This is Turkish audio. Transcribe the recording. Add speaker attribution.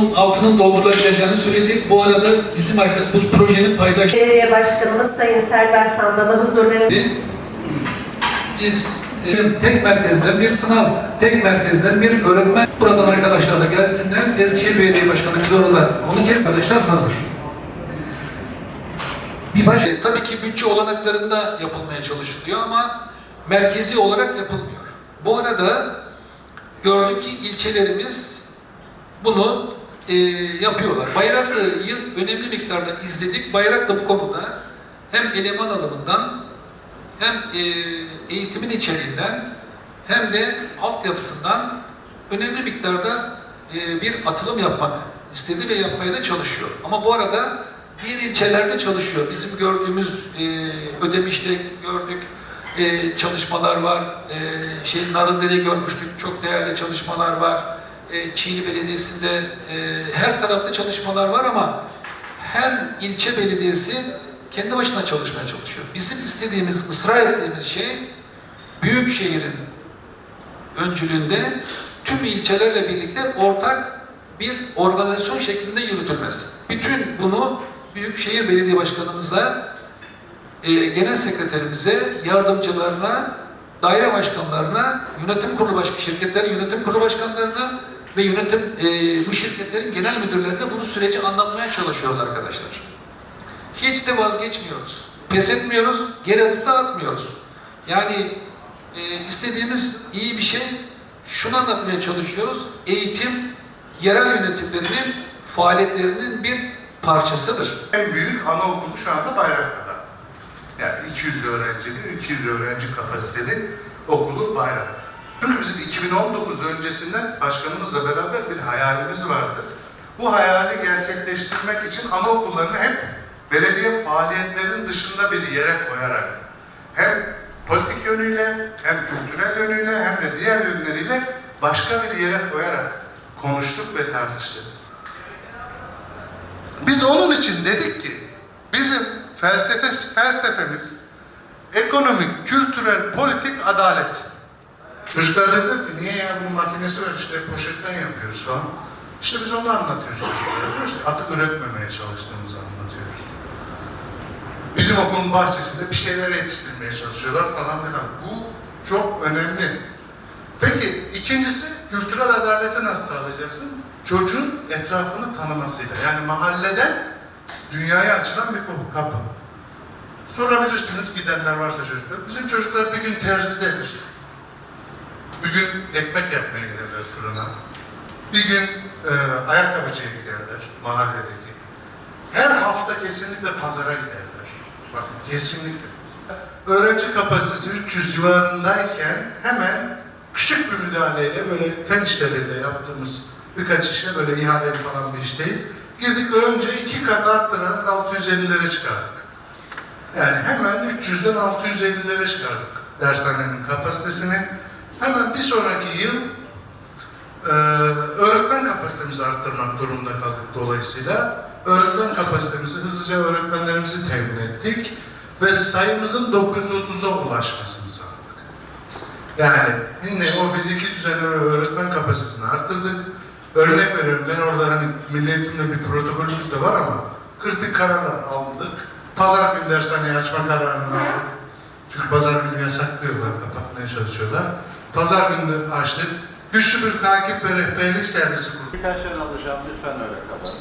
Speaker 1: bunun altının doldurulabileceğini söyledik. Bu arada bizim arka, bu projenin paydaş
Speaker 2: Belediye Başkanımız Sayın Serdar Sandal'a huzurlarınızda
Speaker 1: biz e, tek merkezden bir sınav, tek merkezden bir öğretmen. Buradan arkadaşlar da gelsinler. Eskişehir Belediye Başkanı biz orada onu kes arkadaşlar hazır. Bir baş, E, tabii ki bütçe olanaklarında yapılmaya çalışılıyor ama merkezi olarak yapılmıyor. Bu arada gördük ki ilçelerimiz bunu e, yapıyorlar. Bayraklı'yı önemli miktarda izledik. Bayraklı bu konuda hem eleman alımından hem e, eğitimin içeriğinden hem de altyapısından önemli miktarda e, bir atılım yapmak istedi ve yapmaya da çalışıyor. Ama bu arada diğer ilçelerde çalışıyor. Bizim gördüğümüz e, Ödemiş'te gördük e, çalışmalar var. E, şey Narındere'yi görmüştük. Çok değerli çalışmalar var. E, Çiğli Belediyesi'nde e, her tarafta çalışmalar var ama her ilçe belediyesi kendi başına çalışmaya çalışıyor. Bizim istediğimiz, ısrar ettiğimiz şey büyük şehrin öncülüğünde tüm ilçelerle birlikte ortak bir organizasyon şeklinde yürütülmesi. Bütün bunu Büyükşehir Belediye Başkanımıza, e, Genel Sekreterimize, yardımcılarına, daire başkanlarına, yönetim kurulu başkanı, şirketlerin yönetim kurulu başkanlarına ve yönetim e, bu şirketlerin genel müdürlerine bunu süreci anlatmaya çalışıyoruz arkadaşlar. Hiç de vazgeçmiyoruz. Pes etmiyoruz, geri adım da atmıyoruz. Yani e, istediğimiz iyi bir şey, şunu anlatmaya çalışıyoruz. Eğitim, yerel yönetimlerinin faaliyetlerinin bir parçasıdır.
Speaker 3: En büyük anaokulu şu anda Bayraklı'da. Yani 200 öğrencili, 200 öğrenci kapasiteli okulu Bayraklı. Bizim 2019 öncesinden başkanımızla beraber bir hayalimiz vardı. Bu hayali gerçekleştirmek için anaokullarını hep belediye faaliyetlerinin dışında bir yere koyarak hem politik yönüyle hem kültürel yönüyle hem de diğer yönleriyle başka bir yere koyarak konuştuk ve tartıştık. Biz onun için dedik ki bizim felsefe felsefemiz ekonomik, kültürel, politik adalet. Çocuklar dediler ki niye ya bunun makinesi var işte poşetten yapıyoruz falan. İşte biz onu anlatıyoruz çocuklara. Diyoruz ki atık üretmemeye çalıştığımızı anlatıyoruz. Bizim okulun bahçesinde bir şeyler yetiştirmeye çalışıyorlar falan filan. Bu çok önemli. Peki ikincisi kültürel adaleti nasıl sağlayacaksın? Çocuğun etrafını tanımasıyla. Yani mahalleden dünyaya açılan bir kapı-. Sorabilirsiniz gidenler varsa çocuklar. Bizim çocuklar bir gün terzidedir. Bir gün ekmek yapmaya giderler fırına. Bir gün e, ayakkabıcıya giderler mahalledeki. Her hafta kesinlikle pazara giderler. Bakın kesinlikle. Öğrenci kapasitesi 300 civarındayken hemen küçük bir müdahaleyle böyle fen işleriyle yaptığımız birkaç işe böyle ihaleli falan bir iş değil. Girdik önce iki kat arttırarak 650'lere çıkardık. Yani hemen 300'den 650'lere çıkardık dershanenin kapasitesini. Hemen bir sonraki yıl e, öğretmen kapasitemizi arttırmak durumunda kaldık dolayısıyla. Öğretmen kapasitemizi hızlıca öğretmenlerimizi temin ettik ve sayımızın 930'a ulaşmasını sağladık. Yani yine o fiziki düzenleme ve öğretmen kapasitesini arttırdık. Örnek veriyorum ben orada hani milli eğitimde bir protokolümüz de var ama kritik kararlar aldık. Pazar günü dershaneyi açma kararını aldık. Çünkü pazar günü yasaklıyorlar, kapatmaya çalışıyorlar. Pazar günü açtık. Güçlü bir takip ve rehberlik servisi kurduk.
Speaker 4: Birkaç yer alacağım lütfen öyle kalın.